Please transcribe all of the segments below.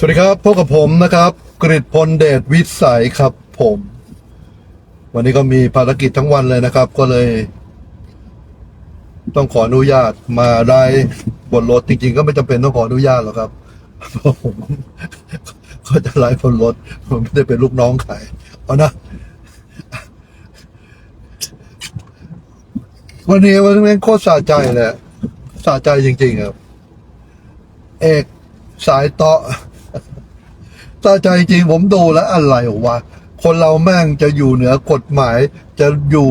สวัสดีครับพบกับผมนะครับกริตพลเดชวิสัยครับผม วันนี้ก็มีภารกิจทั้งวันเลยนะครับ ก็เลย ต้องขออนุญาตมาได้บนรถจริงๆ ก็ไม่จำเป็นต้องขออนุญาตหรอกครับเพราะผมก็จะไลฟ์บนรถผมไม่ได้เป็นลูกน้องใครเอานะวันนี้วันนี้โคตรสะใจเลยอะสะใจจริง ๆ ครับ เอกสายเตาะ ตาใจจริงผมดูแล้วอะไรวะ คนเราแม่งจะอยู่เหนือกฎหมาย จะอยู่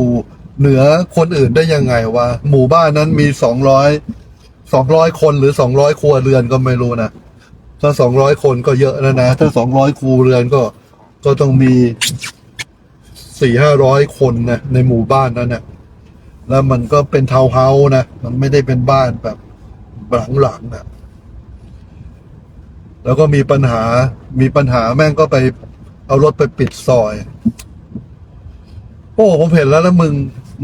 เหนือคนอื่นได้ยังไงวะ หมู่บ้านนั้นมีสองร้อยสองร้อยคนหรือสองร้อยครัวเรือนก็ไม่รู้นะ ถ้าสองร้อยคนก็เยอะแล้วนะ ถ้าสองร้อยครัวเรือนก็ ก็ต้องมีสี่ห้าร้อยคนนะในหมู่บ้านนั้นนะแล้วมันก็เป็นทาวน์เฮาส์นะ มันไม่ได้เป็นบ้านแบบหลังๆนะ แล้วก็มีปัญหา มีปัญหาแม่งก็ไป เอารถไปปิดซอย โอ้ผมเห็นแล้วแล้วมึง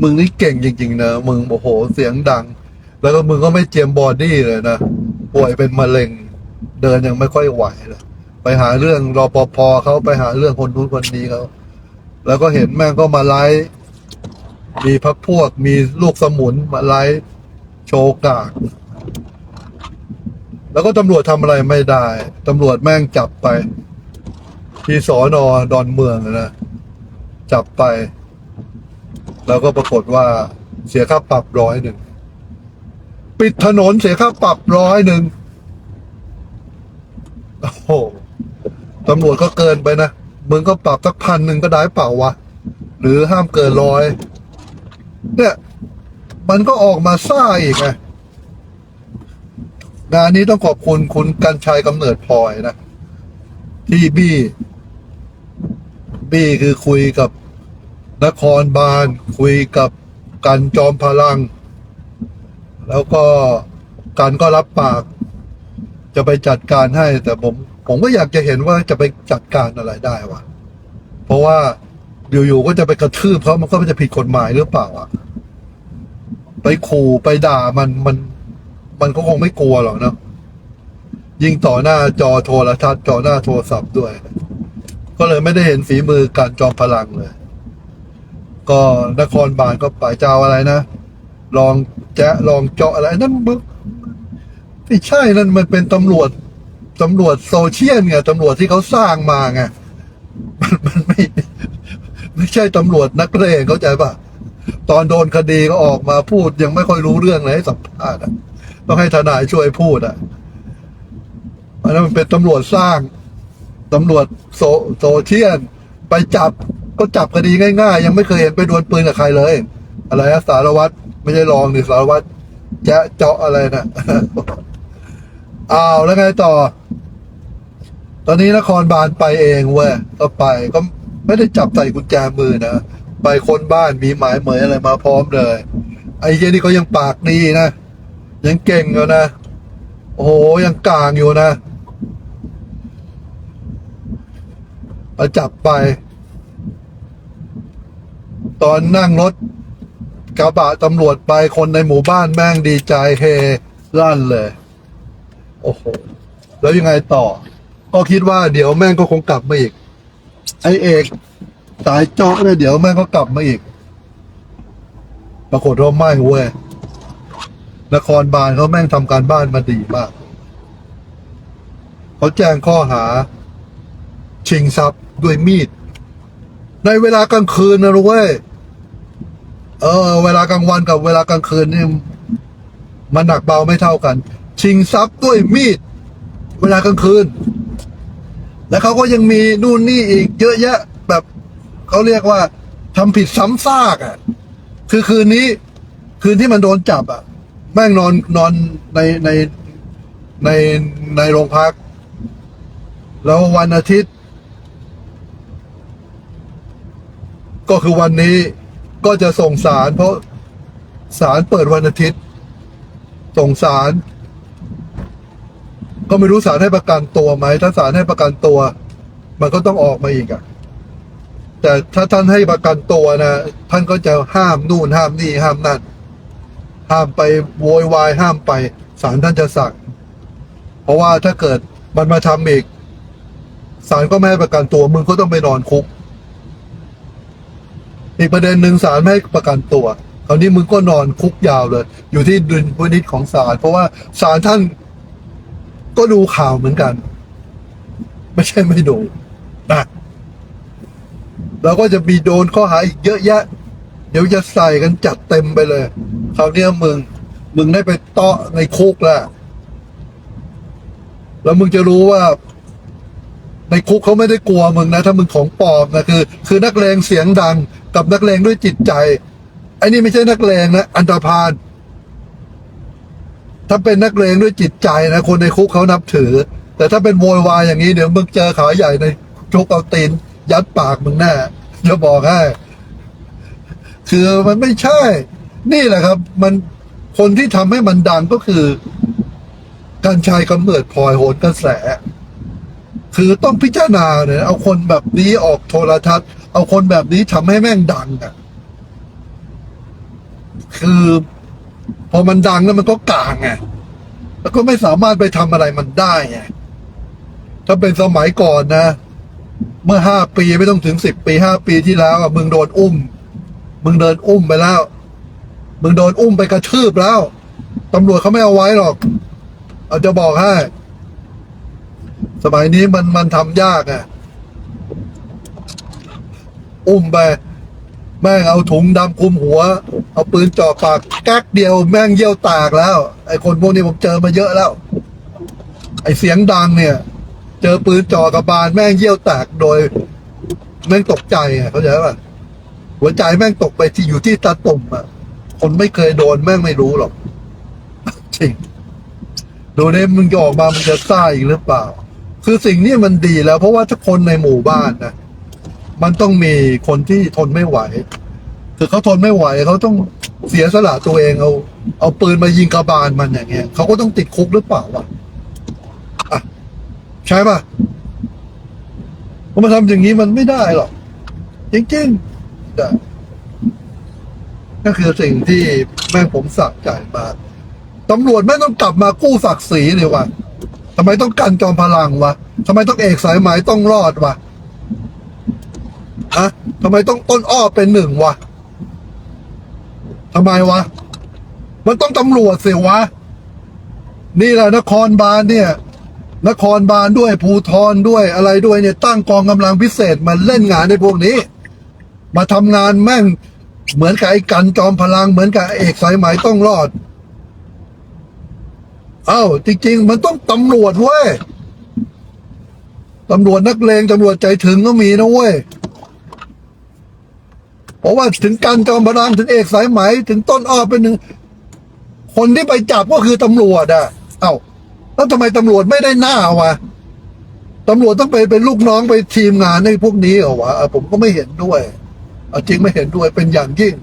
มึงนี่เก่งจริงๆนะ มึงโอ้โหเสียงดัง แล้วก็มึงก็ไม่เจียมบอดี้เลยนะ ป่วยเป็นมะเร็ง เดินยังไม่ค่อยไหวเลย ไปหาเรื่องรอปภเขาไปหาเรื่องคนนู้นคนนี้เขาแล้วก็เห็นแม่งก็มาไลฟ์มีพักพวก มีลูกสมุนมาไลฟ์โชว์กาก แล้วก็ตำรวจทำอะไรไม่ได้ตำรวจแม่งจับไป ที่สอนอดอนเมืองนะจับไป แล้วก็ปรากฏว่าเสียค่าปรับร้อยหนึ่งปิดถนนเสียค่าปรับร้อยหนึ่งโอ้โหตำรวจก็เกินไปนะมึงก็ปรับสักพันหนึ่งก็ได้เปล่าวะ หรือห้ามเกินร้อยเนี่ย มันก็ออกมาซ่าอีกไง งานนี้ต้องขอบคุณคุณกันชัยกำเนิดพลอยนะ ที่บี้บี้คือคุยกับนครบาล คุยกับกันจอมพลัง แล้วก็กันก็รับปาก จะไปจัดการให้ แต่ผม ผมก็อยากจะเห็นว่าจะไปจัดการอะไรได้วะเพราะว่าอยู่ๆก็จะไปกระทืบเขามันก็จะผิดกฎหมายหรือเปล่าอะ ไปขู่ไปด่ามันมัน มันก็คงไม่กลัวหรอกเนอะยิงต่อหน้าจอโทรทัศน์จอหน้าโทรศัพท์ด้วย ก็เลยไม่ได้เห็นฝีมือการจอมพลังเลย ก็นครบาลก็ไปเจ้าอะไรนะลองแจะลองเจาะอะไรนั่นมึงไม่ใช่นั่นมันเป็นตำรวจตำรวจโซเชียลไงตำรวจที่เขาสร้างมาไงมันมันไม่ ไม่ใช่ตำรวจนักเรงเข้าใจปะตอนโดนคดีก็ออกมาพูดยังไม่ค่อยรู้เรื่องเลยให้สัมภาษณ์อะ ต้องให้ทนายช่วยพูดอะอันนั้นมันเป็นตำรวจสร้างตำรวจโซโซเชียลไปจับก็จับคดีง่ายๆ ยังไม่เคยเห็นไปดวลปืนกับใครเลย อะไรนะสารวัตรไม่ใช่รองนี่สารวัตรแจะเจาะอะไรนะอ้าวแล้วไงต่อ ตอนนี้นครบาลไปเองเว้ยก็ไปก็ไม่ได้จับใส่กุญแจมือนะไปคนบ้านมีหมายเหมยอะไรมาพร้อมเลย ไอ้เจนี่ก็ยังปากดีนะ ยังเก่งอยู่นะ โอ้โห ยังกลางอยู่นะเอาจับไป ตอนนั่งรถกระบะตำรวจไปคนในหมู่บ้านแม่งดีใจเฮลั่นเลย โอ้โห แล้วยังไงต่อ ก็คิดว่าเดี๋ยวแม่งก็คงกลับมาอีก ไอเอกสายเจาะเนี่ยเดี๋ยวแม่งก็กลับมาอีก ปรากฏว่าไม่เว้ย นครบาลเขาแม่งทำการบ้านมาดีมาก เขาแจ้งข้อหา ชิงทรัพย์ด้วยมีด ในเวลากลางคืนนะรู้เว้ย เออ เวลากลางวันกับเวลากลางคืนนี่มันหนักเบาไม่เท่ากัน ชิงทรัพย์ด้วยมีด เวลากลางคืน แล้วเขาก็ยังมีนู่นนี่อีกเยอะแยะ แบบเขาเรียกว่าทำผิดซ้ำซากอะ คือคืนนี้ คืนที่มันโดนจับอะ แม่งนอนนอนในในในในโรงพัก แล้ววันอาทิตย์ ก็คือวันนี้ก็จะส่งสาร เพราะสารเปิดวันอาทิตย์ ส่งสาร ก็ไม่รู้สารให้ประกันตัวไหม ถ้าสารให้ประกันตัว มันก็ต้องออกมาอีกอะแต่ถ้าท่านให้ประกันตัวนะท่านก็จะห้ามนู่นห้ามนี่ห้ามนั่น ห้ามไปโวยวายห้ามไปศาลท่านจะสั่งเพราะว่าถ้าเกิดมันมาทำอีกศาลก็ไม่ให้ประกันตัวมึงก็ต้องไปนอนคุก อีกประเด็นหนึ่งศาลไม่ให้ประกันตัวคราวนี้มึงก็นอนคุกยาวเลย อยู่ที่ดุลพินิจของศาลเพราะว่าศาลท่านก็ดูข่าวเหมือนกัน ไม่ใช่ไม่ดูนะเราก็จะมีโดนข้อหาอีกเยอะแยะ เดี๋ยวจะใส่กันจัดเต็มไปเลย คราวเนี้ยมึง มึงได้ไปเตาะในคุกแล้ว แล้วมึงจะรู้ว่า ในคุกเขาไม่ได้กลัวมึงนะ ถ้ามึงของปลอมนะคือ คือนักเลงเสียงดัง กับนักเลงด้วยจิตใจไอ้นี่ไม่ใช่นักเลงนะอันตรพานถ้าเป็นนักเลงด้วยจิตใจนะคนในคุกเขานับถือ แต่ถ้าเป็นโวยวายอย่างนี้เดี๋ยวมึงเจอขาใหญ่ในชกเอาตีนยัดปากมึงแน่จะบอกให้คือมันไม่ใช่ นี่แหละครับ มันคนที่ทำให้มันดังก็คือ การชายกำเนิดพลอยโหนกระแส คือต้องพิจารณาเนี่ยเอาคนแบบนี้ออกโทรทัศน์ เอาคนแบบนี้ทำให้แม่งดังอะ คือ พอมันดังแล้วมันก็กลางไงแล้วก็ไม่สามารถไปทำอะไรมันได้ไงถ้าเป็นสมัยก่อนนะ เมื่อห้าปีไม่ต้องถึงสิบปีห้าปีที่แล้วอะมึงโดนอุ้ม มึงเดินอุ้มไปแล้ว มึงโดนอุ้มไปกระทืบแล้วตำรวจเขาไม่เอาไว้หรอก เอาจะบอกให้ สมัยนี้มันมันทำยากอะ อุ้มไป แม่งเอาถุงดำคลุมหัว เอาปืนจ่อปากแก๊กเดียวแม่งเยี่ยวตากแล้ว ไอ้คนพวกนี้ผมเจอมาเยอะแล้ว ไอ้เสียงดังเนี่ย เจอปืนจ่อกระบาลแม่งเยี่ยวแตกโดย แม่งตกใจอะ เข้าใจป่ะหัวใจแม่งตกไปที่อยู่ที่ตาตุ่มอะ คนไม่เคยโดนแม่งไม่รู้หรอกจริงดูเนี่ยมึงจะออกมามึงจะซ่าอีกหรือเปล่า คือสิ่งนี้มันดีแล้ว เพราะว่าถ้าคนในหมู่บ้านนะมันต้องมีคนที่ทนไม่ไหว คือเขาทนไม่ไหวเขาต้องเสียสละตัวเองเอา เอาปืนมายิงกระบาลมันอย่างเงี้ยเขาก็ต้องติดคุกหรือเปล่าวะอะใช่ป่ะพอมาทำอย่างนี้มันไม่ได้หรอกจริงๆ ก็คือสิ่งที่แม่ผมสั่งใจมาตำรวจแม่ต้องกลับมากู้ศักดิ์ศรีเลยวะทำไมต้องกันจอมพลังวะทำไมต้องเอกสายไหมต้องรอดวะฮะทำไมต้องต้นอ้อเป็นหนึ่งวะทำไมวะ มันต้องตำรวจสิวะ นี่แหละนครบาลเนี่ย นครบาลด้วยภูทรด้วยอะไรด้วยเนี่ย ตั้งกองกำลังพิเศษมาเล่นงานในพวกนี้ มาทำงานแม่ง เหมือนกับไอ้กันจอมพลังเหมือนกับเอกสายไหมต้องรอด เอ้าจริง ๆ มันต้องตำรวจเว้ยตำรวจนักเลงตำรวจใจถึงก็มีนะเว้ยเพราะว่าถึงการจอมพลังถึงเอกสายไหมถึงต้นอ้อเป็นหนึ่งคนที่ไปจับก็คือตำรวจอะ เอ้าแล้วทำไมตำรวจไม่ได้หน้าวะตำรวจต้องไปเป็นลูกน้องไปทีมงานในพวกนี้เหรอวะผมก็ไม่เห็นด้วย จริงไม่เห็นด้วยเป็นอย่างยิ่ง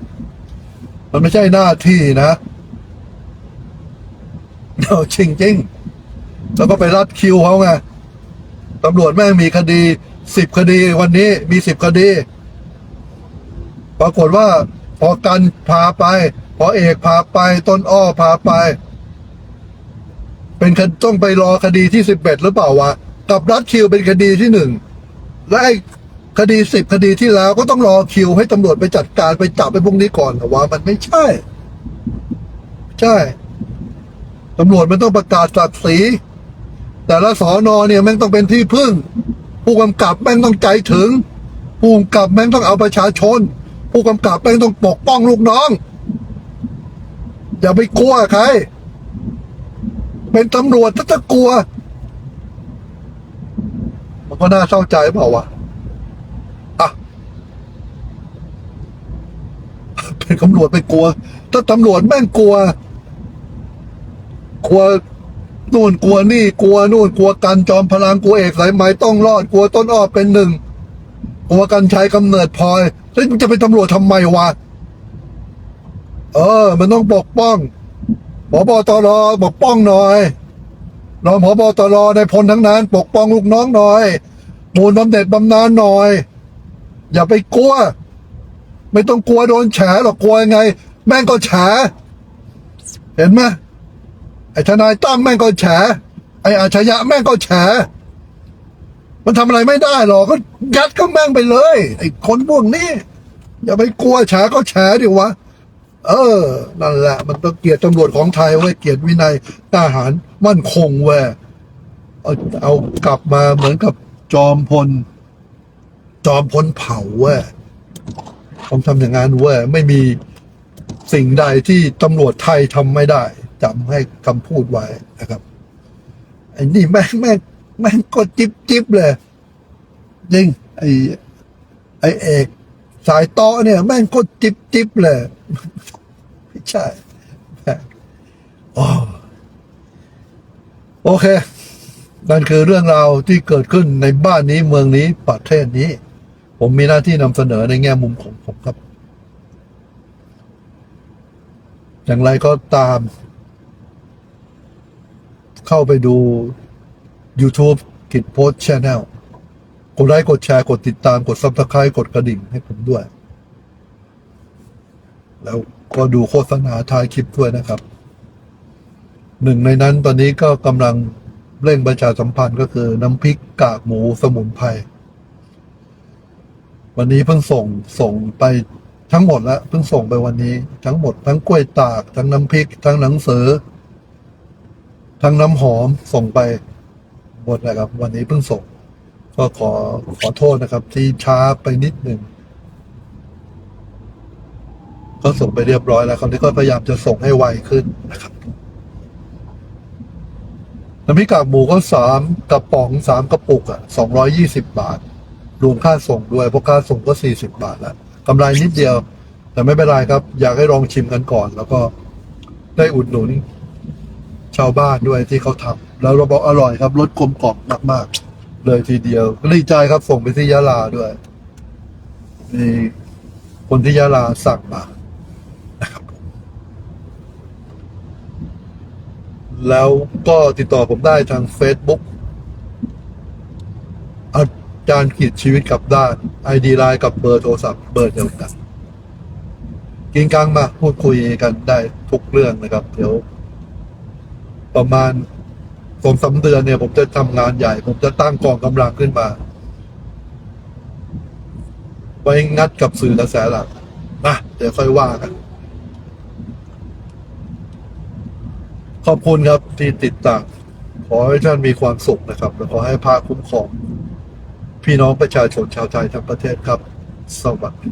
มันไม่ใช่หน้าที่นะเอาจริงจริงแล้วก็ไปรัดคิวเขาไงตำรวจแม่งมีคดีสิบคดีวันนี้มีสิบคดี ปรากฏว่า พอกันพาไป พอเอกพาไป ต้นอ้อพาไป เป็นคต้องไปรอคดีที่สิบเอ็ดหรือเปล่าวะกับรัดคิวเป็นคดีที่หนึ่งและไอ้ คดีสิบคดีที่แล้วก็ต้องรอคิวให้ตำรวจไปจัดการไปจับไปพวกนี้ก่อนเหรอวะมันไม่ใช่ ใช่ตำรวจมันต้องประกาศศักดิ์ศรีแต่ละสอนอเนี่ยแม่งต้องเป็นที่พึ่ง ผู้กำกับแม่งต้องใจถึง ผู้กำกับแม่งต้องเอาประชาชน ผู้กำกับแม่งต้องปกป้องลูกน้อง อย่าไปกลัวใคร เป็นตำรวจถ้าจะกลัว มันก็น่าเศร้าใจเปล่าวะอะ เป็น ตำรวจไปกลัว ถ้าตำรวจแม่งกลัว กลัวนู่นกลัวนี่กลัวนู่นกลัวกันจอมพลังกลัวเอกสายไหมต้องรอดกลัวต้นอ้อเป็นหนึ่งกลัวกันชัยกำเนิดพลอยแล้วมันจะเป็นตำรวจทำไมวะเออ มันต้องปกป้องผบตรปกป้องหน่อยรองผบตรในพลทั้งนั้น ปกป้องลูกน้องหน่อยมูลบำเหน็จบำนาญหน่อย อย่าไปกลัว ไม่ต้องกลัวโดนแฉหรอกกลัวยังไง แม่งก็แฉเห็นไหมไอ้ทนายตั้มแม่งก็แฉไอ้อาชญะแม่งก็แฉมันทำอะไรไม่ได้หรอกก็ยัดก็แม่งไปเลย ไอ้คนพวกนี้ อย่าไปกลัวแฉก็แฉดิวะเออ นั่นแหละ มันต้องเกียรติตำรวจของไทยไว้เกียรติวินัยทหารมั่นคงเว้ยเอาเอากลับมาเหมือนกับจอมพล จอมพลเผาเว้ย ต้องทำอย่างนั้นเว้ยไม่มีสิ่งใดที่ตำรวจไทยทำไม่ได้จำให้คำพูดไว้นะครับไอ้นี่แม่งแม่งแม่งก็จิบจิบเลยจริงไอ้ไอ้เอกสายต่อเนี่ย แม่งก็จิบจิบเลยไม่ใช่โอเคนั่นคือเรื่องราวที่เกิดขึ้นในบ้านนี้เมืองนี้ประเทศนี้ ผมมีหน้าที่นำเสนอในแง่มุมของผมครับ อย่างไรก็ตาม เข้าไปดู YouTube กิจโพสชแนลกดไลค์กดแชร์ กดติดตามกดซับสไครต์กดกระดิ่งให้ผมด้วย แล้วก็ดูโฆษณาท้ายคลิปด้วยนะครับ หนึ่งในนั้นตอนนี้ก็กำลังเร่งประชาสัมพันธ์ก็คือน้ำพริกกากหมูสมุนไพร วันนี้เพิ่งส่งส่งไปทั้งหมดแล้วเพิ่งส่งไปวันนี้ ทั้งหมดทั้งกล้วยตาก ทั้งน้ำพริก ทั้งหนังสือ ทั้งน้ำหอมส่งไปหมดแล้วครับ วันนี้เพิ่งส่ง ก็ขอขอโทษนะครับ ที่ช้าไปนิดหนึ่งก็ส่งไปเรียบร้อยแล้วคราวนี้ก็พยายามจะส่งให้ไวขึ้นนะครับน้ำพริกกากหมูก็สามกระป๋องสามกระปุกอะสองร้อยยี่สิบบาท รวมค่าส่งด้วยเพราะค่าส่งก็สี่สิบบาทแล้วกำไรนิดเดียว แต่ไม่เป็นไรครับ อยากให้ลองชิมกันก่อน แล้วก็ได้อุดหนุน ชาวบ้านด้วยที่เขาทำแล้วเราบอกอร่อยครับรสกลมกล่อมมาก ๆ เลยทีเดียวดีใจครับส่งไปที่ยะลาด้วยมีคนที่ยะลาสั่งมานะครับ แล้วก็ติดต่อผมได้ทาง Facebook อารขีดชีวิตกับด้าน ID ไลน์กับเบอร์โทรศัพท์เบอร์เดียวกัน กินกลางมาพูดคุยกันได้ทุกเรื่องนะครับ เดี๋ยว ประมาณสองสาเดือนเนี่ย ผมจะทำงานใหญ่ ผมจะตั้งกองกำลังขึ้นมา ไว้งัดกับสื่อกระแสหลักนะเดี๋ยวค่อยว่ากัน ขอบคุณครับที่ติดตามขอให้ท่านมีความสุขนะครับ และขอให้พาคุ้มครอง พี่น้องประชาชนชาวไทยทั้งประเทศครับ สวัสดี